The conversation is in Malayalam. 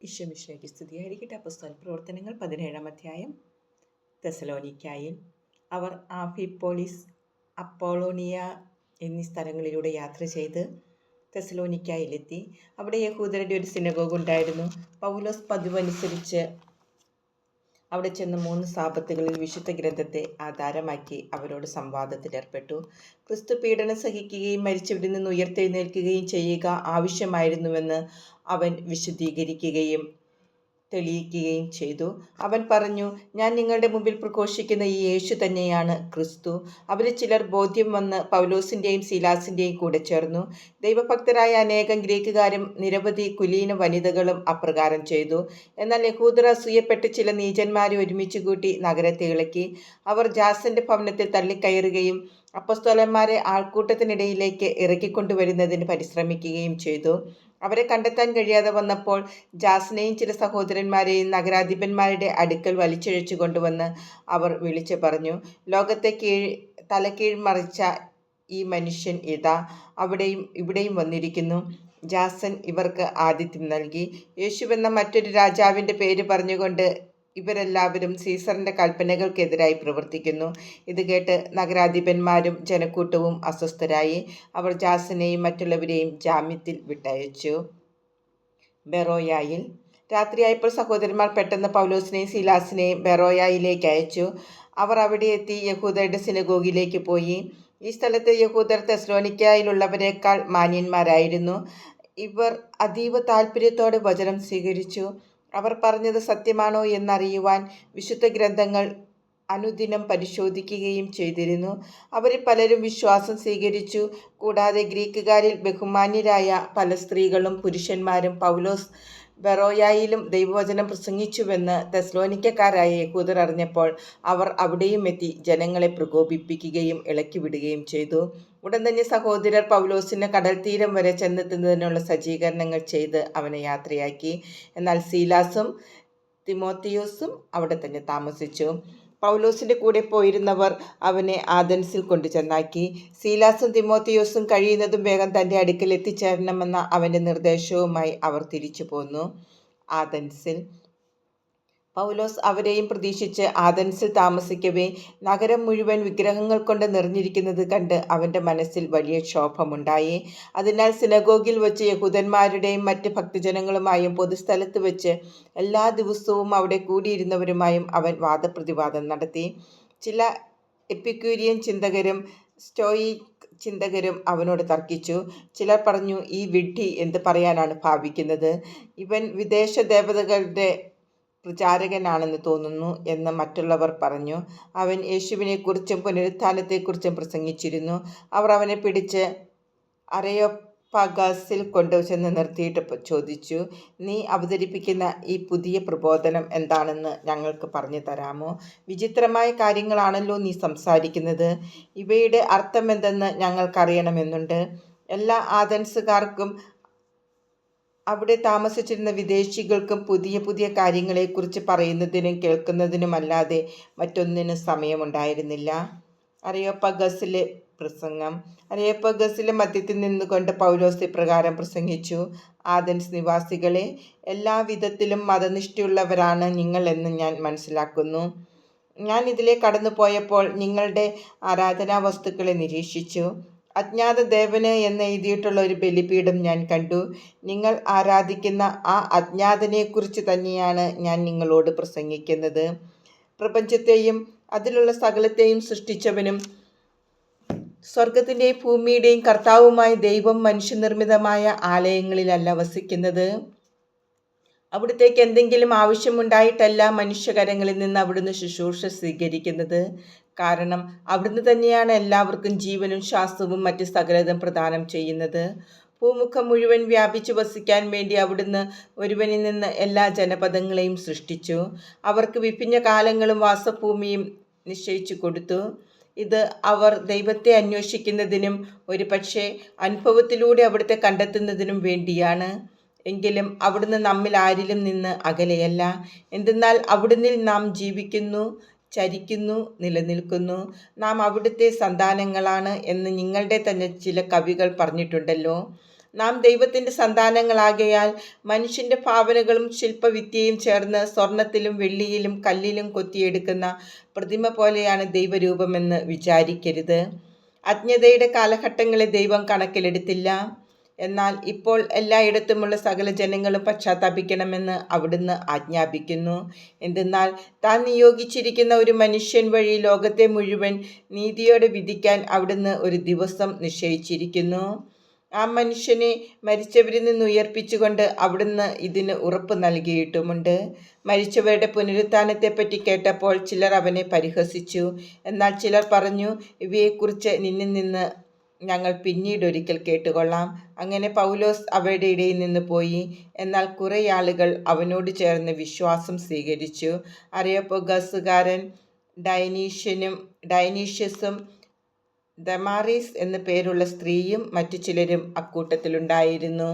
ഈശ്വമിശ്വയ്ക്ക് സ്തുതിയായിരിക്കട്ടെ. അപ്പസ്തോല പ്രവർത്തനങ്ങൾ പതിനേഴാം അധ്യായം. തെസലോനിക്കായിൽ അവർ ആഫിപ്പോളിസ് അപ്പോളോണിയ എന്നീ സ്ഥലങ്ങളിലൂടെ യാത്ര ചെയ്ത് തെസലോനിക്കായിലെത്തി അവിടെ യഹൂദരുടെ ഒരു സിനഗോഗ് ഉണ്ടായിരുന്നു പൗലോസ് പതിവനുസരിച്ച് അവിടെ ചെന്ന് മൂന്ന് സാപത്തുകളിൽ വിശുദ്ധ ഗ്രന്ഥത്തെ ആധാരമാക്കി അവരോട് സംവാദത്തിലേർപ്പെട്ടു ക്രിസ്തു പീഡനം സഹിക്കുകയും മരിച്ചവരിൽ നിന്ന് ഉയർത്തെഴുന്നേൽക്കുകയും ചെയ്യുക ആവശ്യമായിരുന്നുവെന്ന് അവൻ വിശദീകരിക്കുകയും തെളിയിക്കുകയും ചെയ്തു. അവൻ പറഞ്ഞു ഞാൻ നിങ്ങളുടെ മുമ്പിൽ പ്രഘോഷിക്കുന്ന ഈ യേശു തന്നെയാണ് ക്രിസ്തു. അവരിൽ ചിലർ ബോധ്യം വന്ന് പൗലോസിന്റെയും സീലാസിന്റെയും കൂടെ ചേർന്നു. ദൈവഭക്തരായ അനേകം ഗ്രീക്കുകാരും നിരവധി കുലീന വനിതകളും അപ്രകാരം ചെയ്തു. എന്നാൽ യഹൂദർ അസൂയപ്പെട്ട് ചില നീചന്മാരെ ഒരുമിച്ച് കൂട്ടി നഗരത്തെ ഇളക്കി. അവർ ജാസന്റെ ഭവനത്തിൽ തള്ളിക്കയറുകയും അപ്പസ്തോലന്മാരെ ആൾക്കൂട്ടത്തിനിടയിലേക്ക് ഇറക്കിക്കൊണ്ടുവരുന്നതിന് പരിശ്രമിക്കുകയും ചെയ്തു. അവരെ കണ്ടെത്താൻ കഴിയാതെ വന്നപ്പോൾ ജാസ്നെയും ചില സഹോദരന്മാരെയും നഗരാധിപന്മാരുടെ അടുക്കൽ വലിച്ചിഴച്ചു കൊണ്ടുവന്ന് അവർ വിളിച്ചു പറഞ്ഞു ലോകത്തെ കീഴ് തലക്കീഴ് മറിച്ച ഈ മനുഷ്യൻ ഇതാ അവിടെയും ഇവിടെയും വന്നിരിക്കുന്നു. ജാസൻ ഇവർക്ക് ആതിഥ്യം നൽകി. യേശുവെന്ന മറ്റൊരു രാജാവിന്റെ പേര് പറഞ്ഞുകൊണ്ട് ഇവരെല്ലാവരും സീസറിന്റെ കൽപ്പനകൾക്കെതിരായി പ്രവർത്തിക്കുന്നു. ഇത് കേട്ട് നഗരാധിപന്മാരും ജനക്കൂട്ടവും അസ്വസ്ഥരായി. അവർ ജാസിനെയും മറ്റുള്ളവരെയും ജാമ്യത്തിൽ വിട്ടയച്ചു. ബെറോയായിൽ രാത്രിയായപ്പോൾ സഹോദരന്മാർ പെട്ടെന്ന് പൗലോസിനെയും സീലാസിനെയും ബെറോയായിലേക്ക് അയച്ചു. അവർ അവിടെ എത്തി യഹൂദരുടെ സിനഗോഗിലേക്ക് പോയി. ഈ സ്ഥലത്തെ യഹൂദർ തെസ്ലോനിക്കായിലുള്ളവരെക്കാൾ മാന്യന്മാരായിരുന്നു. ഇവർ അതീവ താല്പര്യത്തോടെ വചനം സ്വീകരിച്ചു. അവർ പറഞ്ഞത് സത്യമാണോ എന്നറിയുവാൻ വിശുദ്ധ ഗ്രന്ഥങ്ങൾ അനുദിനം പരിശോധിക്കുകയും ചെയ്തിരുന്നു. അവരിൽ പലരും വിശ്വാസം സ്വീകരിച്ചു. കൂടാതെ ഗ്രീക്കുകാരിൽ ബഹുമാന്യരായ പല സ്ത്രീകളും പുരുഷന്മാരും പൗലോസ് ബെറോയായിലും ദൈവവചനം പ്രസംഗിച്ചുവെന്ന് തെസ്ലോനിക്കക്കാരായ യഹൂദർ അറിഞ്ഞപ്പോൾ അവർ അവിടെയും എത്തി ജനങ്ങളെ പ്രകോപിപ്പിക്കുകയും ഇളക്കിവിടുകയും ചെയ്തു. ഉടൻ തന്നെ സഹോദരർ പൗലോസിന് കടൽ തീരം വരെ ചെന്നെത്തുന്നതിനുള്ള സജ്ജീകരണങ്ങൾ ചെയ്ത് അവനെ യാത്രയാക്കി. എന്നാൽ സീലാസും തിമോത്തിയോസും അവിടെ തന്നെ താമസിച്ചു. പൗലോസിന്റെ കൂടെ പോയിരുന്നവർ അവനെ ആദൻസിൽ കൊണ്ടുചെന്നാക്കി. സീലാസും തിമോത്തിയോസും കഴിയുന്നതും വേഗം തന്റെ അടുക്കൽ എത്തിച്ചേരണമെന്ന അവന്റെ നിർദ്ദേശവുമായി അവർ തിരിച്ചു പോന്നു ആദൻസിൽ പൗലോസ് അവരെയും പ്രതീക്ഷിച്ച് ആദൻസിൽ താമസിക്കവേ നഗരം മുഴുവൻ വിഗ്രഹങ്ങൾ കൊണ്ട് നിറഞ്ഞിരിക്കുന്നത് കണ്ട് അവന്റെ മനസ്സിൽ വലിയ ക്ഷോഭമുണ്ടായി. അതിനാൽ സിനഗോഗിൽ വെച്ച് യഹൂദന്മാരുടെയും മറ്റ് ഭക്തജനങ്ങളുമായും പൊതുസ്ഥലത്ത് വെച്ച് എല്ലാ ദിവസവും അവിടെ കൂടിയിരുന്നവരുമായും അവൻ വാദപ്രതിവാദം നടത്തി. ചില എപ്പിക്യൂരിയൻ ചിന്തകരും സ്റ്റോയിക് ചിന്തകരും അവനോട് തർക്കിച്ചു. ചിലർ പറഞ്ഞു ഈ വിഡ്ഢി എന്ത് പറയാനാണ് ഭാവിക്കുന്നത്? ഇവൻ വിദേശ ദേവതകളുടെ പ്രചാരകനാണെന്ന് തോന്നുന്നു എന്ന് മറ്റുള്ളവർ പറഞ്ഞു. അവൻ യേശുവിനെക്കുറിച്ചും പുനരുത്ഥാനത്തെക്കുറിച്ചും പ്രസംഗിച്ചിരുന്നു. അവർ അവനെ പിടിച്ച് അരയോപ്പഗസിൽ കൊണ്ടുചെന്ന് നിർത്തിയിട്ട് ചോദിച്ചു നീ അവതരിപ്പിക്കുന്ന ഈ പുതിയ പ്രബോധനം എന്താണെന്ന് ഞങ്ങൾക്ക് പറഞ്ഞു തരാമോ? വിചിത്രമായ കാര്യങ്ങളാണല്ലോ നീ സംസാരിക്കുന്നത്. ഇവയുടെ അർത്ഥമെന്തെന്ന് ഞങ്ങൾക്കറിയണമെന്നുണ്ട്. എല്ലാ ആദൻസുകാർക്കും അവിടെ താമസിച്ചിരുന്ന വിദേശികൾക്കും പുതിയ പുതിയ കാര്യങ്ങളെക്കുറിച്ച് പറയുന്നതിനും കേൾക്കുന്നതിനുമല്ലാതെ മറ്റൊന്നിനും സമയമുണ്ടായിരുന്നില്ല. അരയോപ്പഗസിലെ പ്രസംഗം. അറിയപ്പഗസിലെ മധ്യത്തിൽ നിന്നുകൊണ്ട് പൗലോസ് പ്രകാരം പ്രസംഗിച്ചു. ആദൻസ് നിവാസികളെ എല്ലാവിധത്തിലും മതനിഷ്ഠയുള്ളവരാണ് നിങ്ങളെന്ന് ഞാൻ മനസ്സിലാക്കുന്നു. ഞാൻ ഇതിലെ കടന്നു പോയപ്പോൾ നിങ്ങളുടെ ആരാധനാ വസ്തുക്കളെ നിരീക്ഷിച്ചു. അജ്ഞാത ദേവന് എന്ന് എഴുതിയിട്ടുള്ള ഒരു ബലിപീഠം ഞാൻ കണ്ടു. നിങ്ങൾ ആരാധിക്കുന്ന ആ അജ്ഞാതനെക്കുറിച്ച് തന്നെയാണ് ഞാൻ നിങ്ങളോട് പ്രസംഗിക്കുന്നത്. പ്രപഞ്ചത്തെയും അതിലുള്ള സകലത്തെയും സൃഷ്ടിച്ചവനും സ്വർഗത്തിന്റെയും ഭൂമിയുടെയും കർത്താവുമായ ദൈവം മനുഷ്യനിർമ്മിതമായ ആലയങ്ങളിലല്ല വസിക്കുന്നത്. അവിടത്തേക്ക് എന്തെങ്കിലും ആവശ്യമുണ്ടായിട്ടല്ല മനുഷ്യകരങ്ങളിൽ നിന്ന് അവിടുന്ന് ശുശ്രൂഷ സ്വീകരിക്കുന്നത്. കാരണം അവിടുന്ന് തന്നെയാണ് എല്ലാവർക്കും ജീവനും ശ്വാസവും മറ്റ് സകലതും പ്രദാനം ചെയ്യുന്നത്. ഭൂമുഖം മുഴുവൻ വ്യാപിച്ചു വസിക്കാൻ വേണ്ടി അവിടുന്ന് ഒരുവനിൽ നിന്ന് എല്ലാ ജനപദങ്ങളെയും സൃഷ്ടിച്ചു. അവർക്ക് വിഭിന്ന കാലങ്ങളും വാസഭൂമിയും നിശ്ചയിച്ചു കൊടുത്തു. ഇത് അവർ ദൈവത്തെ അന്വേഷിക്കുന്നതിനും ഒരു പക്ഷേ അനുഭവത്തിലൂടെ അവിടുത്തെ കണ്ടെത്തുന്നതിനും വേണ്ടിയാണ്. എങ്കിലും അവിടുന്ന് നമ്മിൽ ആരിലും നിന്ന് അകലെയല്ല. എന്തെന്നാൽ അവിടുന്ന് നാം ജീവിക്കുന്നു ചരിക്കുന്നു നിലനിൽക്കുന്നു. നാം അവിടുത്തെ സന്താനങ്ങളാണ് എന്ന് നിങ്ങളുടെ തന്നെ ചില കവികൾ പറഞ്ഞിട്ടുണ്ടല്ലോ. നാം ദൈവത്തിന്റെ സന്താനങ്ങളാകയാൽ മനുഷ്യന്റെ ഭാവനകളും ശില്പവിദ്യയും ചേർന്ന് സ്വർണത്തിലും വെള്ളിയിലും കല്ലിലും കൊത്തിയെടുക്കുന്ന പ്രതിമ പോലെയാണ് ദൈവരൂപമെന്ന് വിചാരിക്കരുത്. അജ്ഞതയുടെ കാലഘട്ടങ്ങളെ ദൈവം കണക്കിലെടുത്തില്ല. എന്നാൽ ഇപ്പോൾ എല്ലായിടത്തുമുള്ള സകല ജനങ്ങളും പശ്ചാത്താപിക്കണമെന്ന് അവിടുന്ന് ആജ്ഞാപിക്കുന്നു. എന്തെന്നാൽ താൻ നിയോഗിച്ചിരിക്കുന്ന ഒരു മനുഷ്യൻ വഴി ലോകത്തെ മുഴുവൻ നീതിയോടെ വിധിക്കാൻ അവിടുന്ന് ഒരു ദിവസം നിശ്ചയിച്ചിരിക്കുന്നു. ആ മനുഷ്യനെ മരിച്ചവരിൽ നിന്ന് ഉയർപ്പിച്ചുകൊണ്ട് അവിടുന്ന് ഇതിന് ഉറപ്പ് നൽകിയിട്ടുമുണ്ട്. മരിച്ചവരുടെ പുനരുത്ഥാനത്തെപ്പറ്റി കേട്ടപ്പോൾ ചിലർ അവനെ പരിഹസിച്ചു. എന്നാൽ ചിലർ പറഞ്ഞു ഇവയെക്കുറിച്ച് നിന്നിൽ നിന്ന് ഞങ്ങൾ പിന്നീട് ഒരിക്കൽ കേട്ടുകൊള്ളാം. അങ്ങനെ പൗലോസ് അവരുടെ ഇടയിൽ നിന്ന് പോയി. എന്നാൽ കുറേ ആളുകൾ അവനോട് ചേർന്ന് വിശ്വാസം സ്വീകരിച്ചു. അറിയപ്പൊഗസുകാരൻ ഡൈനീഷ്യനും ഡൈനീഷ്യസും ദമാറീസ് എന്നു പേരുള്ള സ്ത്രീയും മറ്റു ചിലരും അക്കൂട്ടത്തിലുണ്ടായിരുന്നു.